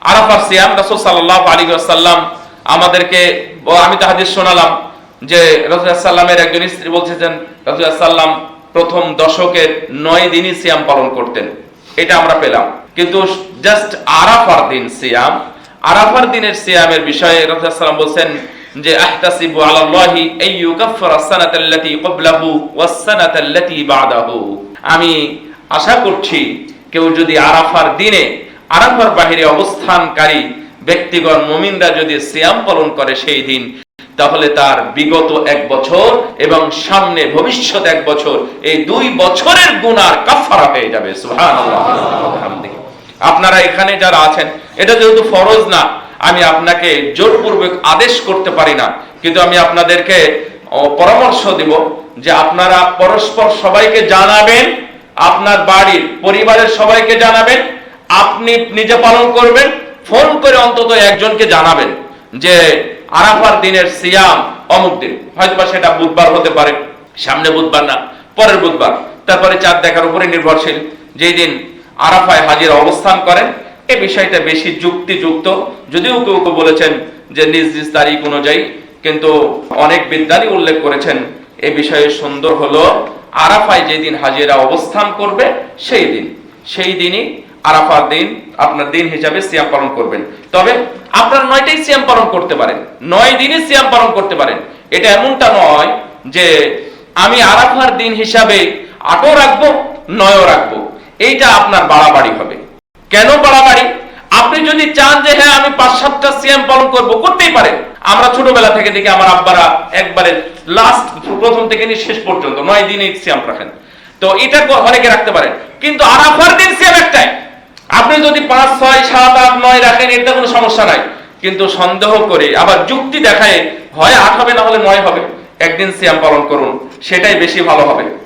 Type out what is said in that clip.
আরাফার সিয়াম রাসূল সাল্লাল্লাহু আলাইহি ওয়াসাল্লাম আমাদেরকে আমি তো হাদিস শোনালাম যে একজন স্ত্রী সাল্লাম প্রথম দশকের নয় দিনই সিয়াম পালন করতেন। এটা আমরা পেলাম। কিন্তু জাস্ট আরাফার দিন সিয়াম, আরাফার দিনের সিয়ামের বিষয়ে সাল্লাম বলছেন যে, আহতাসিবু আলাল্লাহি আন ইউকাফফিরা সানাতাল্লাতী ক্বাবলাহু ওয়াস সানাতাল্লাতী বা'দাহু। আমি আশা করছি কেউ যদি আরাফার দিনে আরাফার বাহিরে অবস্থানকারী ব্যক্তিগণ, মুমিনরা যদি সিয়াম পালন করে সেই দিন, তাহলে তার বিগত এক বছর এবং সামনে ভবিষ্যৎ এক বছর, এই দুই বছরের গুনার কাফারা হয়ে যাবে। আপনারা এখানে যারা আছেন, এটা যেহেতু ফরজ না, আমি আপনাকে জোরপূর্বক আদেশ করতে পারি না, কিন্তু আমি আপনাদেরকে পরামর্শ দিব যে আপনারা পরস্পর সবাইকে জানাবেন, আপনার বাড়ির পরিবারের সবাইকে জানাবেন আপনি নিজে পালন করবেন, ফোন করে অন্তত একজনকে জানাবেন যে আরাফার দিনের সিয়াম অমুক দিন। হয়তোবা সেটা বুধবার হতে পারে, সামনে বুধবার না, পরের বুধবার। তারপরে চাঁদ দেখার উপরে নির্ভরশীল। যেই দিন আরাফায় হাজির অবস্থান করেন, এ বিষয়টা বেশি যুক্তিযুক্ত। যদিও কেউ কেউ বলেছেন যে নিজ নিজ তারিখ অনুযায়ী, কিন্তু অনেক বিদ্যানী উল্লেখ করেছেন, এ বিষয়ে সুন্দর হলো, আরাফায় যেদিন হাজিরা অবস্থান করবে, সেই দিন। সেই দিনই আরাফার দিন, আপনার দিন হিসাবে সিয়াম পালন করবেন। তবে আপনার নয়টাই সিয়াম পালন করতে পারেন। নয় দিনই সিয়াম পালন করতে পারেন। এটা এমনটা নয় যে আমি আরাফার দিন হিসাবে আটও রাখব, নয়ও রাখব। এইটা আপনার বাড়াবাড়ি হবে। কেন বাড়াবাড়ি? আপনি যদি চান যে হ্যাঁ আমি পাঁচ, সাতটা সিএম পালন করব, করতেই পারেন। আমরা ছোটবেলা থেকে দেখি আমার আব্বারা একবারে লাস্ট প্রথম থেকে নিয়ে শেষ পর্যন্ত নয় দিনে সিয়াম রাখেন। তো এটা অনেকে রাখতে পারেন। কিন্তু আরাফার দিন সিয়াম একটাই। আপনি যদি পাঁচ, ছয়, সাত, আট, নয় রাখেন এটা কোনো সমস্যা নাই। কিন্তু সন্দেহ করে, আবার যুক্তি দেখায় হয় আট হবে না হলে নয় হবে। একদিন সিয়াম পালন করুন, সেটাই বেশি ভালো হবে।